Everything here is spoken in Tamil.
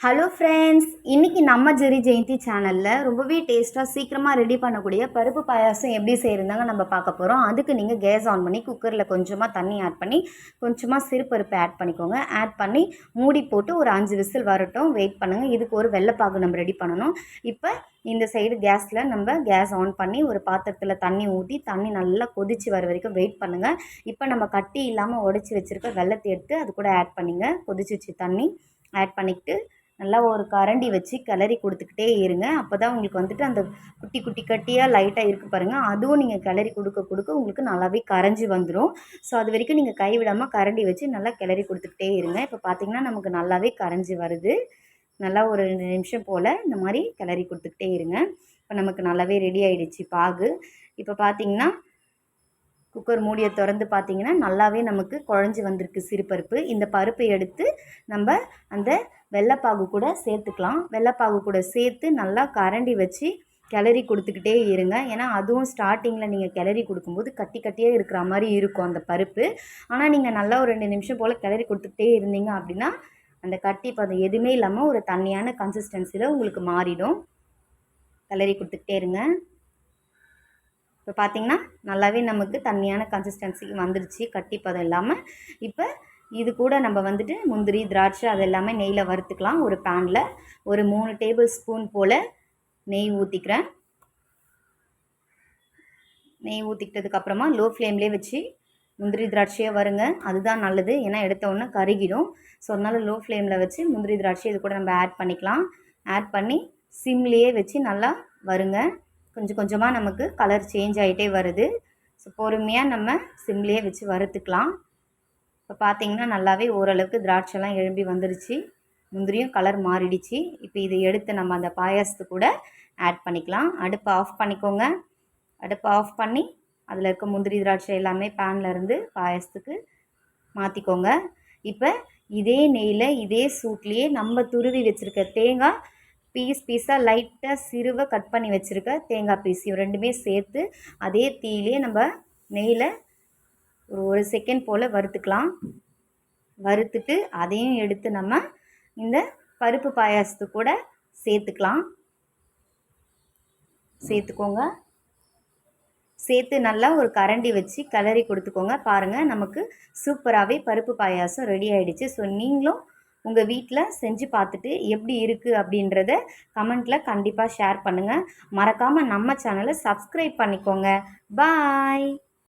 ஹலோ ஃப்ரெண்ட்ஸ் இன்றைக்கி நம்ம ஜெரி ஜெயந்தி சேனலில் ரொம்பவே டேஸ்ட்டாக சீக்கிரமாக ரெடி பண்ணக்கூடிய பருப்பு பாயாசம் எப்படி செய்கிறதாங்க நம்ம பார்க்க போகிறோம் அதுக்கு நீங்கள் கேஸ் ஆன் பண்ணி குக்கரில் கொஞ்சமாக தண்ணி ஆட் பண்ணி கொஞ்சமாக சிறுபருப்பு ஆட் பண்ணிக்கோங்க. ஆட் பண்ணி மூடி போட்டு ஒரு அஞ்சு விசில் வரட்டும். வெயிட் பண்ணுங்கள் இதுக்கு ஒரு வெள்ளைப்பாகு நம்ம ரெடி பண்ணணும். இப்போ இந்த சைடு கேஸில் நம்ம கேஸ் ஆன் பண்ணி ஒரு பாத்திரத்தில் தண்ணி ஊற்றி தண்ணி நல்லா கொதித்து வர வரைக்கும் வெயிட் பண்ணுங்கள் இப்போ நம்ம கட்டி இல்லாமல் உடச்சி வச்சுருக்க வெள்ளத்தை எடுத்து அது கூட ஆட் பண்ணிங்க. கொதிச்சிச்சு தண்ணி ஆட் பண்ணிக்கிட்டு நல்லா ஒரு கரண்டி வச்சு கிளறி கொடுத்துக்கிட்டே இருங்க. அப்போ தான் உங்களுக்கு வந்துட்டு அந்த குட்டி குட்டி கட்டியாக லைட்டாக இருக்குது பாருங்கள் அதுவும் நீங்கள் கிளறி கொடுக்க கொடுக்க உங்களுக்கு நல்லாவே கரைஞ்சி வந்துடும் ஸோ அது வரைக்கும் நீங்கள் கைவிடாமல் கரண்டி வச்சு நல்லா கிளறி கொடுத்துக்கிட்டே இருங்க. இப்போ பார்த்திங்கன்னா நமக்கு நல்லாவே கரைஞ்சி வருது. நல்லா ஒரு ரெண்டு நிமிஷம் போல் இந்த மாதிரி கிளறி கொடுத்துக்கிட்டே இருங்க. இப்போ நமக்கு நல்லாவே ரெடி ஆகிடுச்சு பாகு. இப்போ பார்த்திங்கன்னா குக்கர் மூடியை திறந்து பார்த்திங்கன்னா நல்லாவே நமக்கு குழஞ்சி வந்திருக்கு சிறுபருப்பு. இந்த பருப்பை எடுத்து நம்ம அந்த வெள்ளைப்பாகு கூட சேர்த்துக்கலாம். வெள்ளைப்பாகு கூட சேர்த்து நல்லா கரண்டி வச்சு கிளறி கொடுத்துக்கிட்டே இருங்க. ஏன்னா அதுவும் ஸ்டார்டிங்கில் நீங்கள் கிளறி கொடுக்கும்போது கட்டி கட்டியே இருக்கிற மாதிரி இருக்கும் அந்த பருப்பு. ஆனால் நீங்கள் நல்லா ஒரு ரெண்டு நிமிஷம் போல் கிளறி கொடுத்துக்கிட்டே இருந்தீங்க அப்படின்னா அந்த கட்டி பதம் எதுவுமே இல்லாமல் ஒரு தண்ணியான கன்சிஸ்டன்சியில் உங்களுக்கு மாறிடும். கிளறி கொடுத்துக்கிட்டே இருங்க. இப்போ பார்த்திங்கன்னா நல்லாவே நமக்கு தண்ணியான கன்சிஸ்டன்சிக்கு வந்துடுச்சு கட்டி பதம் இல்லாமல் இப்போ இது கூட நம்ம வந்துட்டு முந்திரி திராட்சை அது எல்லாமே நெய்யில் வறுத்துக்கலாம். ஒரு பேனில் ஒரு மூணு டேபிள் ஸ்பூன் போல் நெய் ஊற்றிக்கிறேன் நெய் ஊற்றிக்கிட்டதுக்கப்புறமா லோ ஃப்ளேம்லேயே வச்சு முந்திரி திராட்சையே வருங்க. அதுதான் நல்லது. ஏன்னா எடுத்தோடனே கருகிடும். ஸோ அதனால் லோ ஃப்ளேமில் வச்சு முந்திரி திராட்சை இது கூட நம்ம ஆட் பண்ணிக்கலாம். ஆட் பண்ணி சிம்லேயே வச்சு நல்லா வருங்க. கொஞ்சம் கொஞ்சமாக நமக்கு கலர் சேஞ்ச் ஆகிட்டே வருது. ஸோ பொறுமையாக நம்ம சிம்லேயே வச்சு வறுத்துக்கலாம். இப்போ பார்த்தீங்கன்னா நல்லாவே ஓரளவுக்கு திராட்சைலாம் எழும்பி வந்துருச்சு. முந்திரியும் கலர் மாறிடுச்சு. இப்போ இதை எடுத்து நம்ம அந்த பாயாசத்து கூட ஆட் பண்ணிக்கலாம். அடுப்பை ஆஃப் பண்ணிக்கோங்க. அடுப்பை ஆஃப் பண்ணி அதில் இருக்க முந்திரி திராட்சை எல்லாமே பேனில் இருந்து பாயாசத்துக்கு மாற்றிக்கோங்க இப்போ இதே நெய்யில் இதே சூட்லேயே நம்ம துருவி வச்சுருக்க தேங்காய் பீஸ் பீஸாக லைட்டாக சிறுவை கட் பண்ணி வச்சுருக்க தேங்காய் பீஸ் ரெண்டுமே சேர்த்து அதே தீயிலே நம்ம நெய்யில் ஒரு ஒரு செகண்ட் போல் வறுத்துக்கலாம். வறுத்துட்டு அதையும் எடுத்து நம்ம இந்த பருப்பு பாயாசத்து கூட சேர்த்துக்கலாம். சேர்த்துக்கோங்க. சேர்த்து நல்லா ஒரு கரண்டி வச்சு கலரி கொடுத்துக்கோங்க. பாருங்கள் நமக்கு சூப்பராகவே பருப்பு பாயாசம் ரெடி ஆகிடுச்சு ஸோ நீங்களும் உங்கள் வீட்டில் செஞ்சு பார்த்துட்டு எப்படி இருக்குது அப்படின்றத கமெண்ட்டில் கண்டிப்பாக ஷேர் பண்ணுங்கள் மறக்காமல் நம்ம சேனலை சப்ஸ்கிரைப் பண்ணிக்கோங்க. பாய்